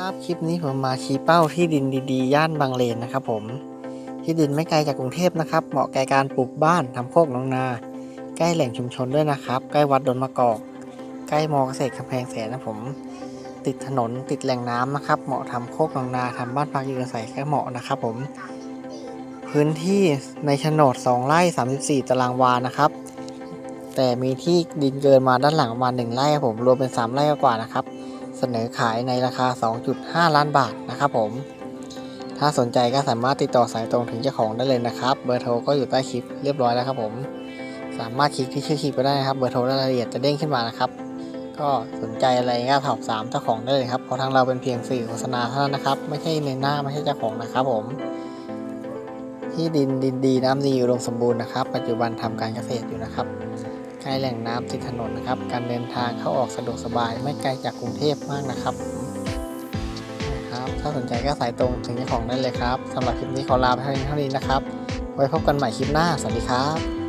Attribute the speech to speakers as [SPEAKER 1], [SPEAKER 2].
[SPEAKER 1] ครับคลิปนี้ผมมาชี้เป้าที่ดินดีๆ ย่านบางเลนนะครับผมที่ดินไม่ไกลจากกรุงเทพนะครับ เหมาะแก่การปลูกบ้านทำโคกน้องนา ใกล้แหล่งชุมชนด้วยนะครับ ใกล้วัดดอนมะกอก ใกล้มอเกษตรกำแพงแสนนะผม ติดถนนติดแหล่งน้ำนะครับ เหมาะทำโคกน้องนาทำบ้านพักอยู่อาศัยแค่เหมาะนะครับผม พื้นที่ในโฉนด 2 ไร่ 34 ตารางวานะครับ แต่มีที่ดินเกินมาด้านหลังประมาณ1ไร่ครับผมรวมเป็น 3 ไร่กว่านะครับ เสนอขายในราคา 2.5 ล้านบาทนะครับผม ถ้าสนใจก็สามารถติดต่อสายตรงถึงเจ้าของได้เลยนะครับ เบอร์โทรก็อยู่ใต้คลิปเรียบร้อยแล้วครับผม สามารถคลิกที่ชื่อคลิปก็ได้นะครับ เบอร์โทรรายละเอียดจะเด้งขึ้นมานะครับ ก็สนใจอะไรก็สอบถามเจ้าของได้เลยครับ เพราะทางเราเป็นเพียงสื่อโฆษณาเท่านั้นนะครับ ไม่ใช่ในหน้าไม่ใช่เจ้าของนะครับผมที่ดินดินดีน้ำดีอุดมสมบูรณ์นะครับ ปัจจุบันทำการเกษตรอยู่นะครับ ใกล้แหล่งน้ำติดถนนนะครับ การเดินทางเข้าออกสะดวกสบาย ไม่ไกลจากกรุงเทพมากนะครับนะครับถ้าสนใจก็สายตรงถึงเจ้าของได้เลยครับสำหรับคลิปนี้ขอลาไปเท่านี้นะครับ ไว้พบกันใหม่คลิปหน้า สวัสดีครับ